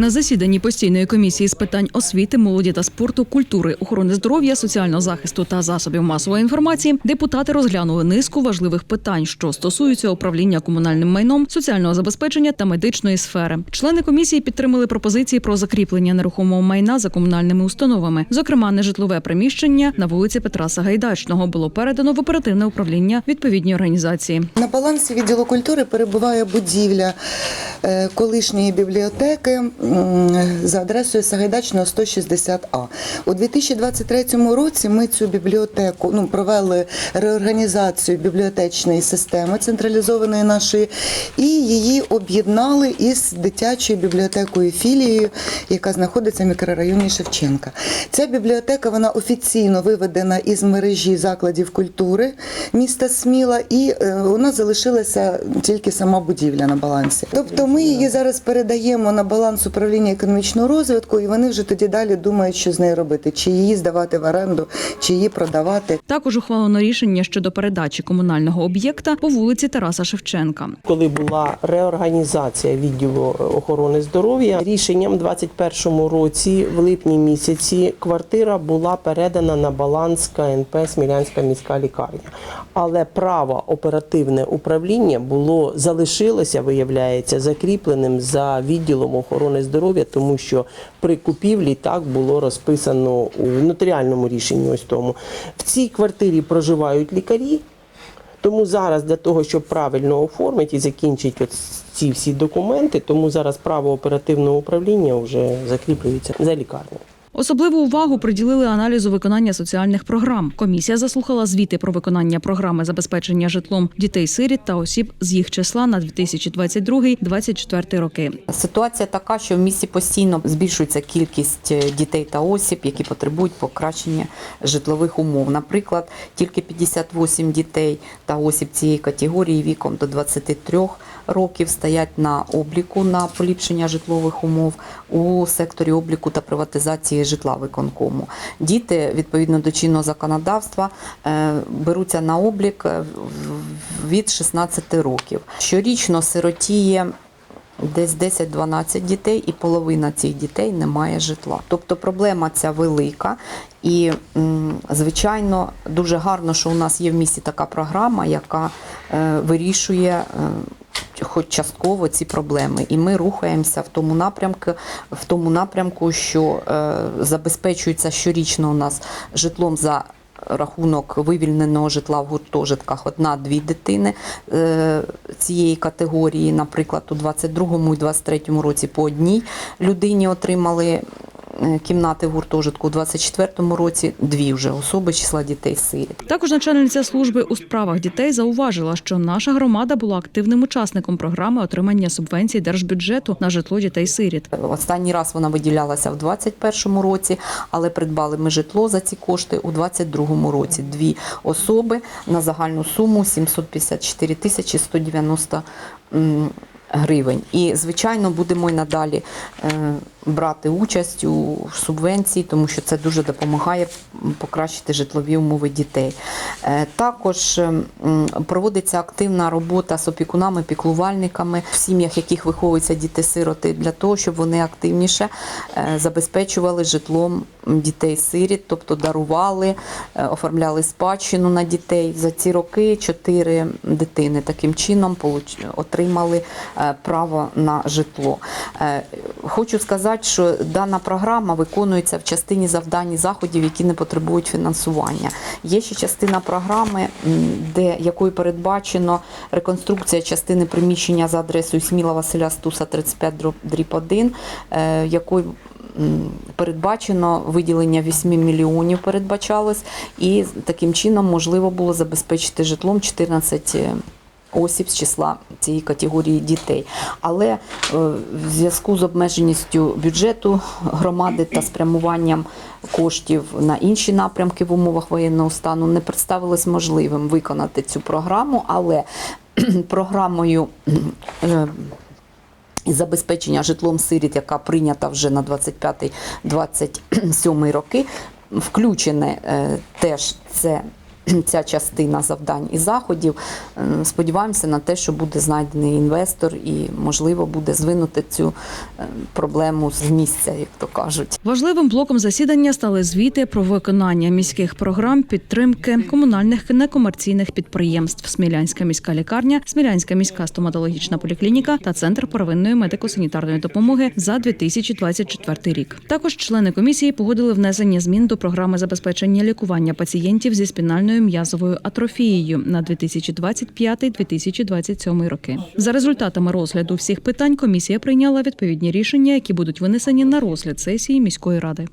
На засіданні постійної комісії з питань освіти, молоді та спорту, культури, охорони здоров'я, соціального захисту та засобів масової інформації депутати розглянули низку важливих питань, що стосуються управління комунальним майном, соціального забезпечення та медичної сфери. Члени комісії підтримали пропозиції про закріплення нерухомого майна за комунальними установами. Зокрема, нежитлове приміщення на вулиці Петра Сагайдачного було передано в оперативне управління відповідній організації. На балансі відділу культури перебуває будівля колишньої бібліотеки за адресою Сагайдачного 160А. У 2023 році ми цю бібліотеку ну, провели реорганізацію бібліотечної системи централізованої нашої і її об'єднали із дитячою бібліотекою філією, яка знаходиться в мікрорайоні Шевченка. Ця бібліотека вона офіційно виведена із мережі закладів культури міста Сміла, і е, нас залишилася тільки сама будівля на балансі. Тобто ми її зараз передаємо на баланс управління економічного розвитку, і вони вже тоді далі думають, що з нею робити: чи її здавати в оренду, чи її продавати. Також ухвалено рішення щодо передачі комунального об'єкта по вулиці Тараса Шевченка. коли була реорганізація відділу охорони здоров'я, рішенням в 2021 році, в липні місяці, квартира була передана на баланс КНП Смілянська міська лікарня. Але право оперативне управління було залишилося, виявляється, закріпленим за відділом охорони здоров'я, тому що при купівлі так було розписано у нотаріальному рішенні. Ось тому в цій квартирі проживають лікарі. Тому зараз для того, щоб правильно оформити і закінчити ці всі документи, тому зараз право оперативного управління вже закріплюється за лікарнею. Особливу увагу приділили аналізу виконання соціальних програм. Комісія заслухала звіти про виконання програми забезпечення житлом дітей-сиріт та осіб з їх числа на 2022-2024 роки. Ситуація така, що в місті постійно збільшується кількість е, дітей та осіб, які потребують покращення житлових умов. Наприклад, тільки 58 дітей та осіб цієї категорії віком до 23 років стоять на обліку на поліпшення житлових умов у секторі обліку та приватизації житла виконкому. Діти відповідно до чинного законодавства е, беруться на облік е, від 16 років. Щорічно сиротіє десь 10-12 дітей, і половина цих дітей не має житла. Тобто проблема ця велика. І, звичайно, дуже гарно, що у нас є в місті така програма, яка е, вирішує. Хоч частково ці проблеми, і ми рухаємося в тому напрямку, в тому напрямку, що е, забезпечується щорічно у нас житлом за рахунок вивільненого житла в гуртожитках одна-дві дитини е, цієї категорії. Наприклад, у 22-му і 23-му році по одній людині отримали кімнати гуртожитку. У 24-му році дві вже особи числа дітей сиріт. Також начальниця служби у справах дітей зауважила, що наша громада була активним учасником програми отримання субвенцій держбюджету на житло дітей-сиріт. Останній раз вона виділялася в 2021 році, але придбали ми житло за ці кошти у 2022 році. Дві особи на загальну суму 754 тисячі 190 м, гривень. І, звичайно, будемо й надалі е, брати участь у субвенції, тому що це дуже допомагає покращити житлові умови дітей. Е, Також проводиться активна робота з опікунами, піклувальниками в сім'ях, яких виховуються діти-сироти, для того, щоб вони активніше е, забезпечували житлом дітей-сиріт, тобто дарували, е, оформляли спадщину на дітей. За ці роки чотири дитини таким чином отримали е, право на житло. Е, Хочу сказати, що дана програма виконується в частині завдань і заходів, які не потребують фінансування. Є ще частина програми, де якою передбачено реконструкція частини приміщення за адресою Сміла Василя Стуса 35 дріб 1, е, якою передбачено виділення 8 мільйонів передбачалось, і таким чином можливо було забезпечити житлом 14 осіб з числа цієї категорії дітей. Але е, в зв'язку з обмеженістю бюджету громади та спрямуванням коштів на інші напрямки в умовах воєнного стану не представилось можливим виконати цю програму, але програмою. е, забезпечення житлом сиріт, яка прийнята вже на 25-27 роки, включене е, теж це ця частина завдань і заходів. Е, Сподіваємося на те, що буде знайдений інвестор і можливо буде звинути цю е, проблему з місця, як то кажуть. Важливим блоком засідання стали звіти про виконання міських програм підтримки комунальних некомерційних підприємств Смілянська міська лікарня, Смілянська міська стоматологічна поліклініка та центр первинної медико-санітарної допомоги за 2024 рік. Також члени комісії погодили внесення змін до програми забезпечення лікування пацієнтів зі спінальною м'язовою атрофією на 2025-2027 роки. За результатами розгляду всіх питань комісія прийняла відповідні рішення, які будуть винесені на розгляд сесії міської ради.